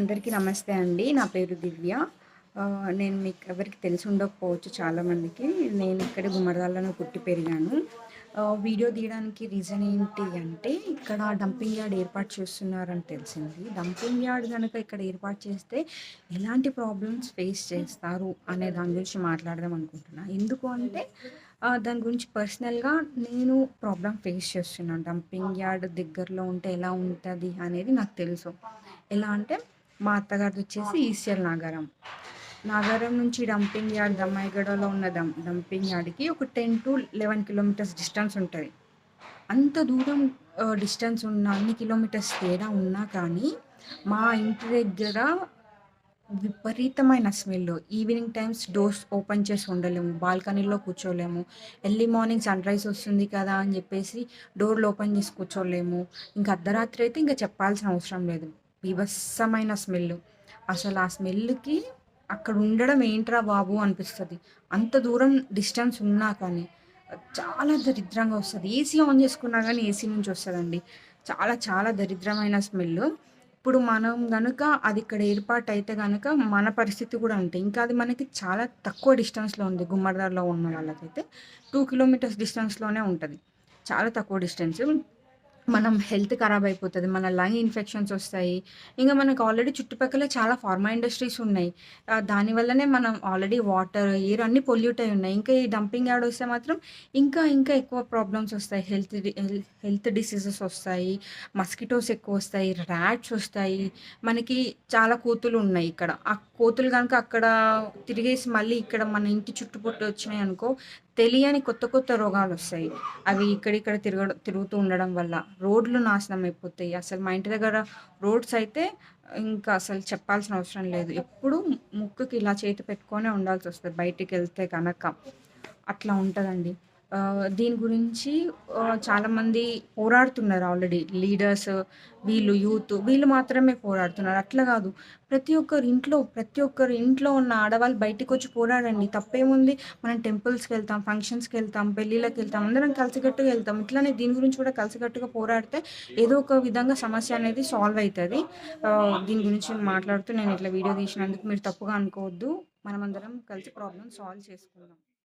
అందరికీ నమస్తే అండి. నా పేరు దివ్య. నేను మీకు ఎవరికి తెలిసి ఉండకపోవచ్చు చాలామందికి. నేను ఇక్కడ గుమ్మడిదలలో పుట్టి పెరిగాను. వీడియో తీయడానికి రీజన్ ఏంటి అంటే, ఇక్కడ డంపింగ్ యార్డ్ ఏర్పాటు చేస్తున్నారని తెలిసింది. డంపింగ్ యార్డ్ కనుక ఇక్కడ ఏర్పాటు చేస్తే ఎలాంటి ప్రాబ్లమ్స్ ఫేస్ చేస్తారు అనే దాని గురించి మాట్లాడదాం అనుకుంటున్నా. ఎందుకు అంటే దాని గురించి పర్సనల్‌గా నేను ప్రాబ్లమ్ ఫేస్ చేస్తున్నాను. డంపింగ్ యార్డ్ దగ్గరలో ఉంటే ఎలా ఉంటుంది అనేది నాకు తెలుసు. ఎలా అంటే మా అత్తగారిదొచ్చేసి ఈసీఎల్ నాగారం. నాగారం నుంచి డంపింగ్ యార్డ్ దమ్మాయిగడలో ఉన్న దం డంపింగ్ యార్డ్‌కి ఒక 10-11 కిలోమీటర్స్ డిస్టెన్స్ ఉంటుంది అంత దూరం డిస్టెన్స్ ఉన్న అన్ని కిలోమీటర్స్ తేడా ఉన్నా కానీ, మా ఇంటి దగ్గర విపరీతమైన smell. Evening times doors open చేసి ఉండలేము. బాల్కనీలో కూర్చోలేము. ఎర్లీ మార్నింగ్ సన్ రైజ్ వస్తుంది కదా అని చెప్పేసి డోర్‌లు ఓపెన్ చేసి కూర్చోలేము. ఇంకా అర్ధరాత్రి అయితే ఇంకా చెప్పాల్సిన అవసరం లేదు. విభత్సమైన స్మెల్. అసలు ఆ స్మెల్‌కి అక్కడ ఉండడం ఏంట్రా బాబు అనిపిస్తుంది అంత దూరం డిస్టెన్స్ ఉన్నా కానీ, చాలా దరిద్రంగా వస్తుంది ఏసీ ఆన్ చేసుకున్నా కానీ ఏసీ నుంచి వస్తుందండి చాలా చాలా దరిద్రమైన స్మెల్. ఇప్పుడు మనం కనుక అది ఇక్కడ ఏర్పాటు అయితే కనుక మన పరిస్థితి కూడా ఉంటాయి ఇంకా అది మనకి చాలా తక్కువ డిస్టెన్స్‌లో ఉంది. గుమ్మడిదారిలో ఉన్న వాళ్ళకైతే టూ కిలోమీటర్స్ డిస్టెన్స్‌లోనే ఉంటుంది చాలా తక్కువ డిస్టెన్స్. మనం హెల్త్ ఖరాబ్ అయిపోతది. మన లంగ్ ఇన్ఫెక్షన్స్ వస్తాయి. ఇంక మనకు ఆల్రెడీ చుట్టుపక్కల చాలా ఫార్మా ఇండస్ట్రీస్ ఉన్నాయి. దానివల్లనే మనం ఆల్రెడీ వాటర్, ఎయిర్ అన్నీ పొల్యూట్ అయ్యి ఉన్నాయి. ఇంకా ఈ డంపింగ్ యార్డ్ వస్తే మాత్రం ఇంకా ఇంకా ఎక్కువ ప్రాబ్లమ్స్ వస్తాయి. హెల్త్ హెల్త్ డిసీజెస్ వస్తాయి. మస్కిటోస్ ఎక్కువొస్తాయి. ర్యాట్స్ వస్తాయి. మనకి చాలా కోతులు ఉన్నాయి ఇక్కడ. కోతులు కనుక అక్కడ తిరిగేసి మళ్ళీ ఇక్కడ మన ఇంటి చుట్టుపట్టు వచ్చినాయి అనుకో తెలియని కొత్త కొత్త రోగాలు వస్తాయి అవి ఇక్కడిక్కడ తిరగడం తిరుగుతూ ఉండడం వల్ల. రోడ్లు నాశనం అయిపోతాయి. అసలు మా ఇంటి దగ్గర రోడ్స్ అయితే ఇంకా అసలు చెప్పాల్సిన అవసరం లేదు. ఎప్పుడు ముక్కుకి ఇలా చేతి పెట్టుకొనే బయటికి వెళ్తే కనుక అట్లా ఉంటుందండి దీని గురించి చాలామంది పోరాడుతున్నారు ఆల్రెడీ. లీడర్స్ వీళ్ళు యూత్ వీళ్ళు మాత్రమే పోరాడుతున్నారు. అట్లా కాదు. ప్రతి ఒక్కరి ఇంట్లో ప్రతి ఒక్కరి ఇంట్లో ఉన్న ఆడవాళ్ళు బయటికొచ్చి పోరాడండి. తప్పేముంది? మనం టెంపుల్స్కి వెళ్తాం ఫంక్షన్స్కి వెళ్తాం పెళ్ళిళ్ళకి వెళ్తాం అందరం కలిసికట్టుగా వెళ్తాం ఇట్లానే దీని గురించి కూడా కలిసికట్టుగా పోరాడితే ఏదో ఒక విధంగా సమస్య అనేది సాల్వ్ అవుతుంది దీని గురించి మాట్లాడుతూ నేను ఇట్లా వీడియో తీసినందుకు మీరు తప్పుగా అనుకోవద్దు. మనమందరం కలిసి ప్రాబ్లం సాల్వ్ చేసుకుందాం.